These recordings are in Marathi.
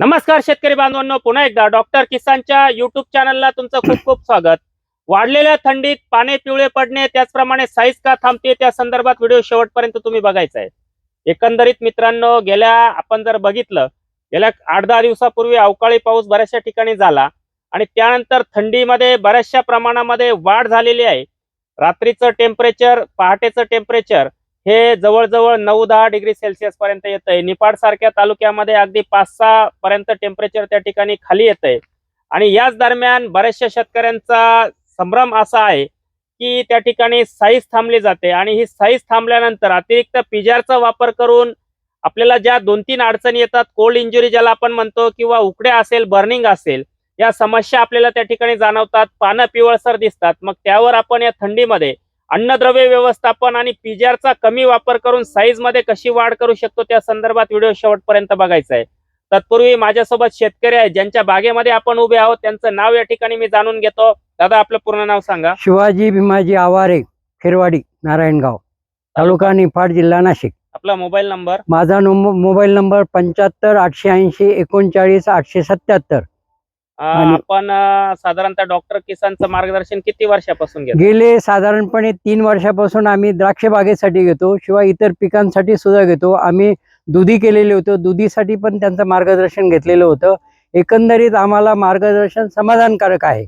नमस्कार शेतकरी बांधवांनो पुन्हा एकदा डॉक्टर किसानच्या युट्यूब चॅनलला तुमचं खूप खूप स्वागत. वाढलेल्या थंडीत पाने पिवळे पडणे त्याचप्रमाणे साईज का थांबते त्या संदर्भात व्हिडिओ शेवटपर्यंत तुम्ही बघायचा आहे एकंदरीत मित्रांनो गेल्या आपण जर बघितलं गेल्या आठ दहा दिवसापूर्वी अवकाळी पाऊस बऱ्याचशा ठिकाणी झाला आणि त्यानंतर थंडीमध्ये बऱ्याचशा प्रमाणामध्ये वाढ झालेली आहे. रात्रीचं टेम्परेचर पहाटेचं टेम्परेचर हे जवळजवळ नऊ दहा डिग्री सेल्सिअस पर्यंत येत आहे निपाड सारख्या तालुक्यामध्ये अगदी पाच सहा पर्यंत टेम्परेचर त्या ठिकाणी खाली येत आहे आणि याच दरम्यान बऱ्याचशा शेतकऱ्यांचा संभ्रम असा आहे की त्या ठिकाणी साईज थांबली जाते. आणि ही साईज थांबल्यानंतर अतिरिक्त पिजारचा वापर करून आपल्याला ज्या दोन तीन अडचणी येतात कोल्ड इंजुरी ज्याला आपण म्हणतो किंवा उकड्या असेल बर्निंग असेल या समस्या आपल्याला त्या ठिकाणी जाणवतात. पानं पिवळसर दिसतात. मग त्यावर आपण या थंडीमध्ये अन्नद्रव्य व्यवस्थापन आणि पिजारचा कमी वापर करून साईजमध्ये कशी वाढ करू शकतो त्या संदर्भात व्हिडिओ शेवटपर्यंत बघायचा आहे. तत्पूर्वी माझ्यासोबत शेतकरी आहेत ज्यांच्या बागेमध्ये आपण उभे आहोत त्यांचं नाव या ठिकाणी मी जाणून घेतो. दादा आपलं पूर्ण नाव सांगा. शिवाजी भीमाजी आवारे खिरवाडी नारायणगाव तालुका निफाड जिल्हा नाशिक. आपला मोबाईल नंबर? माझा मोबाईल नंबर पंच्याहत्तर आठशे ऐंशी एकोणचाळीस आठशे सत्याहत्तर. आपण साधारणतः डॉक्टर किसानचं मार्गदर्शन किती वर्षापासून घेतो गेले साधारणपणे तीन वर्षापासून आम्ही द्राक्ष बागेसाठी घेतो शिवाय इतर पिकांसाठी सुद्धा घेतो आम्ही दुधी केलेले होतो दुधीसाठी पण त्यांचं मार्गदर्शन घेतलेलं होतं एकंदरीत आम्हाला मार्गदर्शन समाधानकारक आहे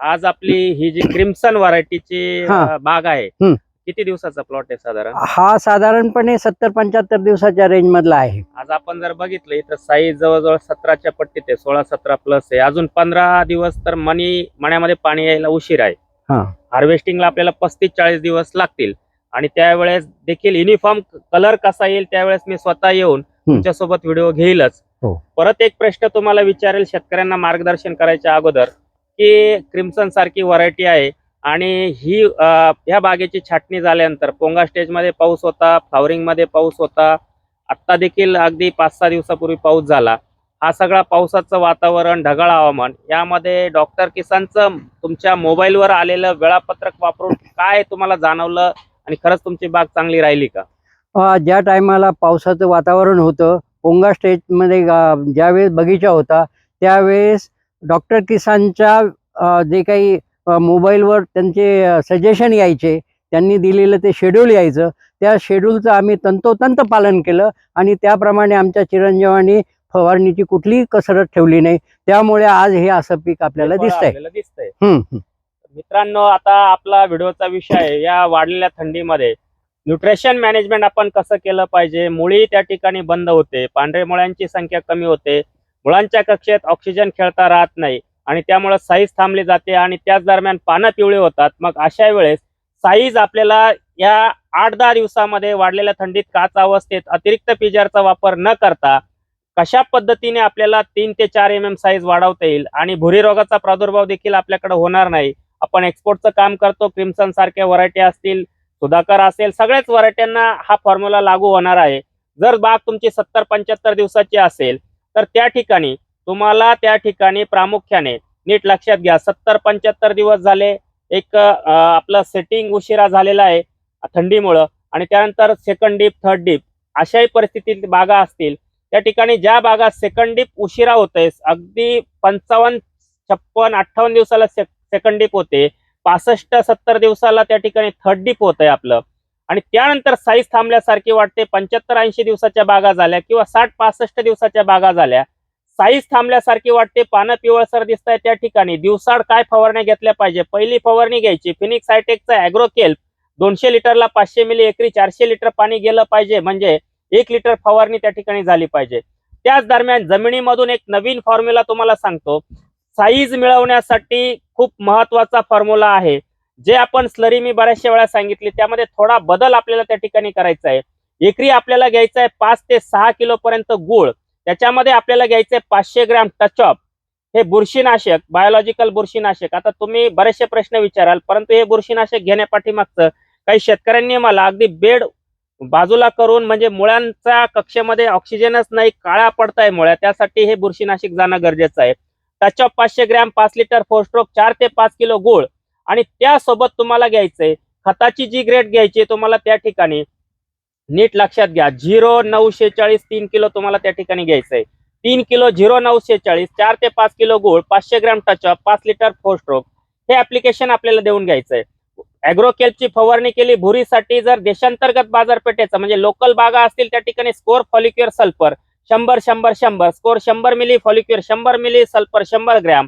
आज आपली ही जी क्रिम्सन व्हरायटीची हा. बाग आहे. किती दिवसाचा प्लॉट आहे साधारण? हा साधारणपणे सत्तर पंच्याहत्तर दिवसाच्या रेंज मधला आहे. आज आपण जर बघितलं इथं साईज जवळजवळ सतराच्या पट्टीत आहे सोळा सतरा प्लस आहे. अजून पंधरा दिवस तर मनी मण्यामध्ये पाणी यायला उशीर आहे. हा. हार्वेस्टिंगला आपल्याला पस्तीस चाळीस दिवस लागतील. आणि त्यावेळेस देखील युनिफॉर्म कलर कसा येईल त्यावेळेस मी स्वतः येऊन तुमच्यासोबत व्हिडिओ घेईलच. हो. परत एक प्रश्न तुम्हाला विचारेल शेतकऱ्यांना मार्गदर्शन करायच्या अगोदर की क्रिम्सन सारखी व्हरायटी आहे. आणि ही ह्या बागेची छाटणी झाल्यानंतर पोंगा स्टेजमध्ये पाऊस होता फ्लावरिंगमध्ये पाऊस होता. आत्ता देखील अगदी पाच सहा दिवसापूर्वी पाऊस झाला. हा सगळा पावसाचं वातावरण ढगाळ हवामान यामध्ये डॉक्टर किसानचं तुमच्या मोबाईलवर आलेलं वेळापत्रक वापरून काय तुम्हाला जाणवलं आणि खरंच तुमची बाग चांगली राहिली का? ज्या टायमाला पावसाचं वातावरण होतं पोंगा स्टेजमध्ये ज्यावेळेस बगीचा होता त्यावेळेस डॉक्टर किसानच्या जे काही मोबाईलवर त्यांचे सजेशन यायचे. त्यांनी दिलेलं ते शेड्यूल यायचं. त्या शेड्यूलचं आम्ही तंतोतंत पालन केलं आणि त्याप्रमाणे आमच्या चिरंजीवानी फवारणीची कुठलीही कसरत ठेवली नाही. त्यामुळे आज हे असं पीक आपल्याला हे हम्म, हम्म. मित्रांनो आता आपला व्हिडिओचा विषय आहे. या वाढलेल्या थंडीमध्ये न्यूट्रिशन मॅनेजमेंट आपण कसं केलं पाहिजे? मुळी त्या ठिकाणी बंद होते. पांढरे मुळ्यांची संख्या कमी होते. मुळांच्या कक्षेत ऑक्सिजन खेळता राहत नाही. आणि त्यामुळे साईज थांबली जाते आणि त्याच दरम्यान पानं पिवळे होतात. मग अशा वेळेस साईज आपल्याला या आठ दहा दिवसामध्ये वाढलेल्या थंडीत काच अवस्थेत अतिरिक्त पिजारचा वापर न करता कशा पद्धतीने आपल्याला तीन ते चार एम एम साईज वाढवता येईल आणि भुरी रोगाचा प्रादुर्भाव देखील आपल्याकडे होणार नाही. आपण एक्सपोर्टचं काम करतो क्रिम्सन सारख्या व्हरायटी असतील सुधाकर असेल सगळ्याच व्हरायट्यांना हा फॉर्म्युला लागू होणार आहे. जर बाग तुमची सत्तर पंच्याहत्तर दिवसाची असेल तर त्या ठिकाणी तुम्हाला त्या ठिकाणी प्रामुख्याने नीट लक्षात घ्या. सत्तर पंच्याहत्तर दिवस झाले. एक आपलं सेटिंग उशिरा झालेला आहे थंडीमुळं. आणि त्यानंतर सेकंड डीप थर्ड डीप अशाही परिस्थितीत बागा असतील. त्या ठिकाणी ज्या बागा सेकंड डीप उशिरा होते अगदी पंचावन्न छप्पन अठ्ठावन्न दिवसाला से सेकंड डीप होते. पासष्ट सत्तर दिवसाला त्या ठिकाणी थर्ड डीप होत आहे आपलं. आणि त्यानंतर साईज थांबल्यासारखी वाटते. पंच्याहत्तर ऐंशी दिवसाच्या बागा झाल्या किंवा साठ पासष्ट दिवसाच्या बागा झाल्या. साईज थांबल्यासारखी वाटते पानं पिवळसर दिसत आहे त्या ठिकाणी. दिवसाड काय फवारण्या घेतल्या पाहिजे? पहिली फवारणी घ्यायची. फिनिक्स सायटेकचा अॅग्रोकेल्प दोनशे लिटरला पाचशे मिली एकरी चारशे लिटर पाणी गेलं पाहिजे. म्हणजे एक लिटर फवारणी त्या ठिकाणी झाली पाहिजे. त्याच दरम्यान जमिनीमधून एक नवीन फॉर्म्युला तुम्हाला सांगतो. साईज मिळवण्यासाठी खूप महत्त्वाचा फॉर्म्युला आहे. जे आपण स्लरी मी बऱ्याचशा वेळा सांगितली त्यामध्ये थोडा बदल आपल्याला त्या ठिकाणी करायचा आहे. एकरी आपल्याला घ्यायचा आहे पाच ते सहा किलो पर्यंत गुळ. त्याच्यामध्ये आपल्याला घ्यायचं आहे पाचशे ग्रॅम टचअप हे बुरशीनाशक बायोलॉजिकल बुरशीनाशक. आता तुम्ही बरेचसे प्रश्न विचाराल परंतु हे बुरशीनाशक घेण्यापाठीमागचं काही शेतकऱ्यांनी मला अगदी बेड बाजूला करून म्हणजे मुळ्यांच्या कक्षेमध्ये ऑक्सिजनच नाही काळा पडताय मुळ्या त्यासाठी हे बुरशीनाशक जाणं गरजेचं आहे. टचअप पाचशे ग्रॅम पाच लिटर फोर स्ट्रोक चार ते पाच किलो गुळ. आणि त्यासोबत तुम्हाला घ्यायचंय खताची जी ग्रेड घ्यायची तुम्हाला त्या ठिकाणी नीट लक्षात घ्या. झिरो नऊशे चाळीस तीन किलो तुम्हाला त्या ठिकाणी घ्यायचंय. तीन किलो झिरो नऊशे चाळीस चार ते पाच किलो गुळ पाचशे ग्रॅम टचअप पाच लिटर फोर स्ट्रोक हे ऍप्लिकेशन आपल्याला देऊन घ्यायचंय. अॅग्रोकेलची फवारणी केली भुरीसाठी जर देशांतर्गत बाजारपेठेचं म्हणजे लोकल बागा असतील त्या ठिकाणी स्कोर फॉलिक्युअर सल्फर शंभर शंभर शंभर स्कोर शंभर मिली फॉलिक्युअर शंभर मिली सल्फर शंभर ग्रॅम.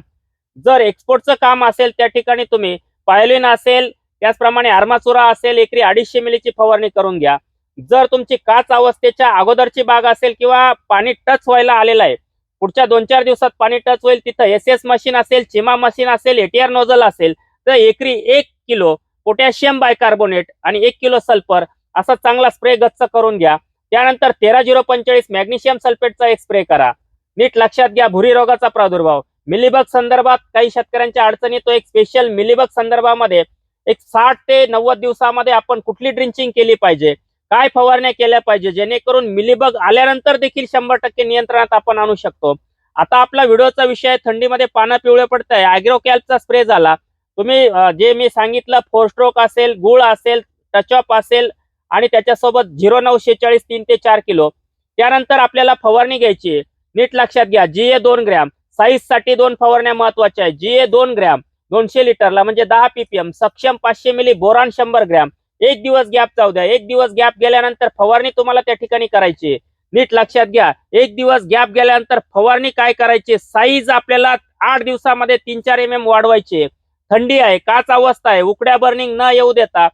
जर एक्सपोर्टचं काम असेल त्या ठिकाणी तुम्ही पायलिन असेल त्याचप्रमाणे आर्माचुरा असेल एकरी अडीचशे मिलीची फवारणी करून घ्या. जर तुमची काच अवस्थेच्या अगोदरची बाग असेल किंवा पाणी टच व्हायला आलेलं आहे पुढच्या दोन चार दिवसात पाणी टच होईल तिथं एस एस मशीन असेल चिमा मशीन असेल एटीआर नोझल असेल तर एकरी एक किलो पोटॅशियम बायकार्बोनेट आणि एक किलो सल्फर असा चांगला स्प्रे गच्च करून घ्या. त्यानंतर तेरा झिरो पंचेचाळीस मॅग्नेशियम सल्फेटचा एक स्प्रे करा. नीट लक्षात घ्या भुरी रोगाचा प्रादुर्भाव. मिलीबग संदर्भात काही शेतकऱ्यांच्या अडचणी तो एक स्पेशल मिलीबग संदर्भामध्ये एक साठ ते नव्वद दिवसामध्ये आपण कुठली ड्रिंचिंग केली पाहिजे? काय फवारण्या केल्या पाहिजे? जेणेकरून मिलीबग आल्यानंतर देखील शंभर टक्के नियंत्रणात आपण आणू शकतो. आता आपला व्हिडिओचा विषय आहे, थंडीमध्ये पानं पिवळे पडत आहे अॅग्रोकॅल्पचा स्प्रे झाला. तुम्ही जे मी सांगितलं फोर स्ट्रोक असेल गुळ असेल टचअप असेल आणि त्याच्यासोबत झिरो नऊ शेचाळीस तीन ते चार किलो. त्यानंतर आपल्याला फवारणी घ्यायची नीट लक्षात घ्या जी ए दोन ग्रॅम. साईजसाठी दोन फवारण्या महत्त्वाच्या आहेत. जी ए दोन ग्रॅम दोनशे लिटरला म्हणजे दहा पीपीएम सक्षम पाचशे मिली बोरान शंभर ग्रॅम. एक दिवस गॅप जाऊ द्या. एक दिवस गॅप गेल्यानंतर फवारणी तुम्हाला त्या ठिकाणी करायची नीट लक्षात घ्या. एक दिवस गॅप गेल्यानंतर फवारणी काय करायची साईज आपल्याला आठ दिवसामध्ये तीन चार एम एम वाढवायचे थंडी आहे काच अवस्था आहे उकड्या बर्निंग न येऊ देता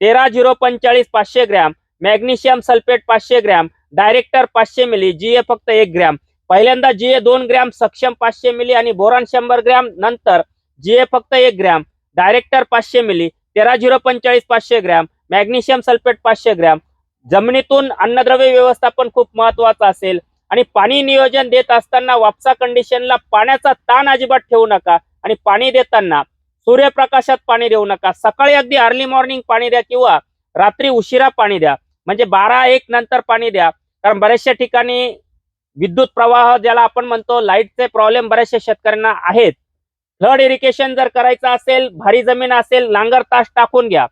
तेरा झिरो पंचेचाळीस पाचशे ग्रॅम मॅग्नेशियम सल्फेट पाचशे ग्रॅम डायरेक्टर पाचशे मिली जी ए फक्त एक ग्रॅम. पहिल्यांदा जी ए दोन ग्रॅम सक्षम पाचशे मिली आणि बोरान शंभर ग्रॅम नंतर जी ए फक्त एक ग्रॅम डायरेक्टर पाचशे मिली. तेरा झिरो पंचेचाळीस पाचशे ग्रॅम मॅग्नेशियम सल्फेट पाचशे ग्रॅम. जमिनीतून अन्नद्रव्य व्यवस्थापन खूप महत्वाचं असेल. आणि पाणी नियोजन देत असताना वापसा कंडिशनला पाण्याचा ताण अजिबात ठेवू नका. आणि पाणी देताना सूर्यप्रकाशात पाणी देऊ नका. सकाळी अगदी अर्ली मॉर्निंग पाणी द्या किंवा रात्री उशिरा पाणी द्या. म्हणजे बारा एक नंतर पाणी द्या. कारण बऱ्याचशा ठिकाणी विद्युत प्रवाह ज्याला आपण म्हणतो लाईटचे प्रॉब्लेम बऱ्याचशा शेतकऱ्यांना आहेत. फ्लड इरिगेशन जर करायचं असेल भारी जमीन असेल नांगर तास टाकून घ्या.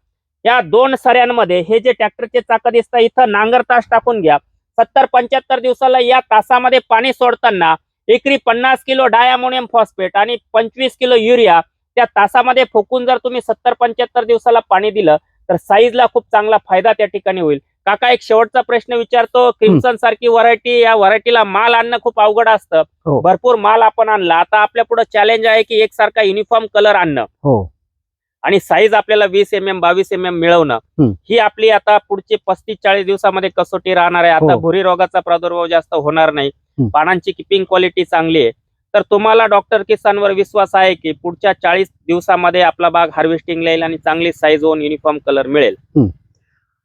या दोन सऱ्यांमध्ये हे जे ट्रॅक्टरचे चाकं दिसतं इथं नांगर तास टाकून घ्या. सत्तर पंच्याहत्तर दिवसाला या तासामध्ये पाणी सोडताना एकरी पन्नास किलो डायमोनियम फॉस्फेट आणि पंचवीस किलो युरिया त्या तासामध्ये फुकून जर तुम्ही सत्तर पंच्याहत्तर दिवसाला पाणी दिलं तर साईजला खूप चांगला फायदा त्या ठिकाणी होईल. काका एक शेवटचा प्रश्न विचारतो. क्रिम्सन सारखी व्हरायटी या व्हरायटीला माल आणणं खूप अवघड असतं. हो. भरपूर माल आपण आणला. आता आपल्या पुढे चॅलेंज आहे की एकसारखा युनिफॉर्म कलर आणणं. हो. आणि साईज आपल्याला वीस एम एम बावीस एम एम मिळवणं. हम्म. ही आपली आता पुढची पस्तीस चाळीस दिवसामध्ये कसोटी राहणार आहे. आता हो. भुरी रोगाचा प्रादुर्भाव जास्त होणार नाही. हम्म. पानांची किपिंग क्वालिटी चांगली आहे. तर तुम्हाला डॉक्टर किसानवर विश्वास आहे की पुढच्या चाळीस दिवसामध्ये आपला बाग हार्वेस्टिंग येईल आणि चांगली साईज होऊन युनिफॉर्म कलर मिळेल.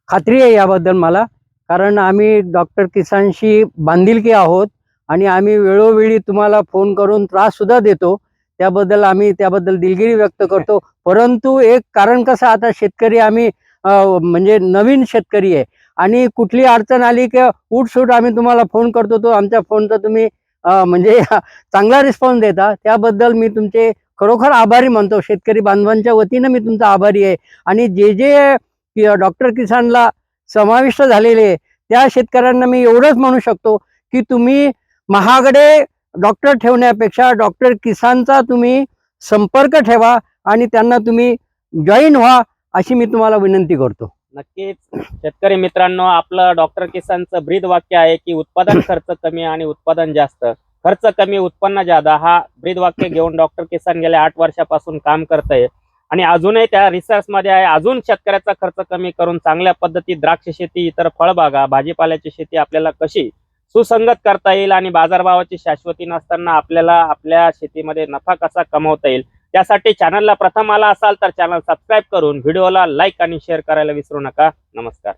खात्री आहे याबद्दल मला. कारण आम्ही डॉक्टर किसानशी बांधिलकी आहोत आणि आम्ही वेळोवेळी तुम्हाला फोन करून त्राससुद्धा देतो. त्याबद्दल आम्ही त्याबद्दल दिलगिरी व्यक्त करतो. परंतु एक कारण कसं आता शेतकरी आम्ही म्हणजे नवीन शेतकरी आहे आणि कुठली अडचण आली की उठसूट आम्ही तुम्हाला फोन करतो तो आमच्या फोनचा तुम्ही म्हणजे चांगला रिस्पॉन्स देता. त्याबद्दल मी तुमचे खरोखर आभारी मानतो. शेतकरी बांधवांच्या वतीनं मी तुमचा आभारी आहे. आणि जे जे डॉक्टर किसानला समाविष्ट झालेले त्या शेतकऱ्यांना मी एवढंच म्हणू शकतो की तुम्ही महागडे डॉक्टर ठेवण्यापेक्षा डॉक्टर किसानचा तुम्ही संपर्क ठेवा आणि त्यांना तुम्ही जॉईन व्हा अशी मी तुम्हाला विनंती करतो. नक्कीच. शेतकरी मित्रांनो आपलं डॉक्टर किसानचं ब्रीद वाक्य आहे की उत्पादन खर्च कमी आणि उत्पादन जास्त. खर्च कमी उत्पन्न जादा. हा ब्रीद वाक्य घेऊन डॉक्टर किसान गेल्या आठ वर्षापासून काम करत आहे आणि अजूनही त्या रिसर्च मध्ये आहे. अजून शेतकऱ्याचा खर्च कमी करून चांगल्या पद्धतीत द्राक्ष शेती इतर फळबागा भाजीपाल्याची शेती आपल्याला कशी सुसंगत करता येईल आणि बाजारभावाची शाश्वती नसताना आपल्याला आपल्या शेतीमध्ये नफा कसा कमवता येईल? त्यासाठी चॅनलला प्रथम आला असाल तर चॅनल सबस्क्राईब करून व्हिडिओला लाईक आणि शेअर करायला विसरू नका. नमस्कार.